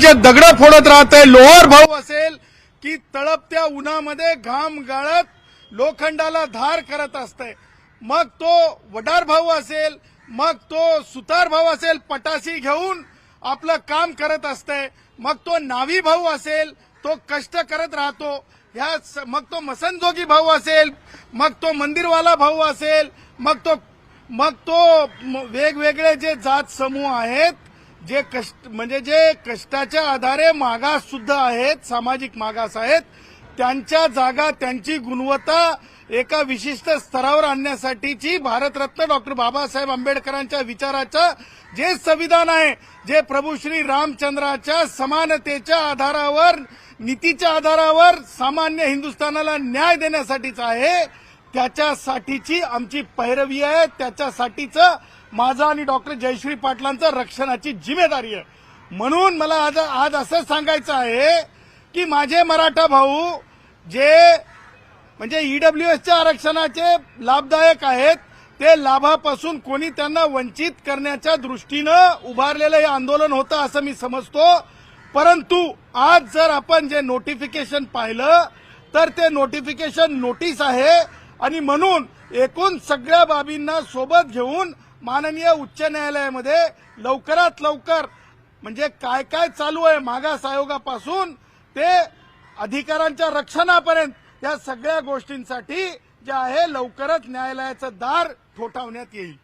जे दगड फोडत राहत आहे लोहर भाऊ असेल की तळपत्या उन्हामध्ये घाम गाळत लोखंडाला धार करत असते मग तो वडार भाऊ असेल मग तो सुतार भाऊ असेल पटासी घेऊन आपलं काम करत असतंय. मग तो नावी भाऊ असेल तो कष्ट करत राहतो. ह्या स- मग तो मसनजोगी भाऊ असेल मग तो मंदिरवाला भाऊ असेल मग तो मग तो वेगवेगळे जे जात समूह आहेत जे कष्ट म्हणजे जे कष्टाच्या आधारे मागास सुद्धा आहेत सामाजिक मागास आहेत त्यांच्या जागा त्यांची गुणवत्ता एका विशिष्ट स्तरावर आणण्यासाठीची भारतरत्न डॉक्टर बाबासाहेब आंबेडकरांच्या विचाराचं जे संविधान आहे जे प्रभू श्री रामचंद्राच्या समानतेच्या आधारावर नीतीच्या आधारावर सामान्य हिंदुस्थानाला न्याय देण्यासाठीच आहे त्याच्यासाठीची आमची पैरवी आहे त्याच्यासाठीचं माझा आणि डॉक्टर जयश्री पाटलांचं रक्षणाची जिम्मेदारी आहे. म्हणून मला आज आज असं सांगायचं आहे की माझे मराठा भाऊ जे म्हणजे ईडब्ल्यूएसच्या आरक्षणाचे लाभदायक आहेत ते लाभापासून कोणी त्यांना वंचित करण्याच्या दृष्टीनं उभारलेलं हे आंदोलन होतं असं मी समजतो. परंतु आज जर आपण जे नोटिफिकेशन पाहिलं तर ते नोटिफिकेशन नोटीस आहे आणि म्हणून एकूण सगळ्या बाबींना सोबत घेऊन माननीय उच्च न्यायालयामध्ये लवकरात लवकर म्हणजे काय काय चालू आहे मागास आयोगापासून ते अधिकारांच्या रक्षणापर्यंत या सगळ्या गोष्टींसाठी जे आहे लवकरच न्यायालयाचं दार ठोठावण्यात येईल.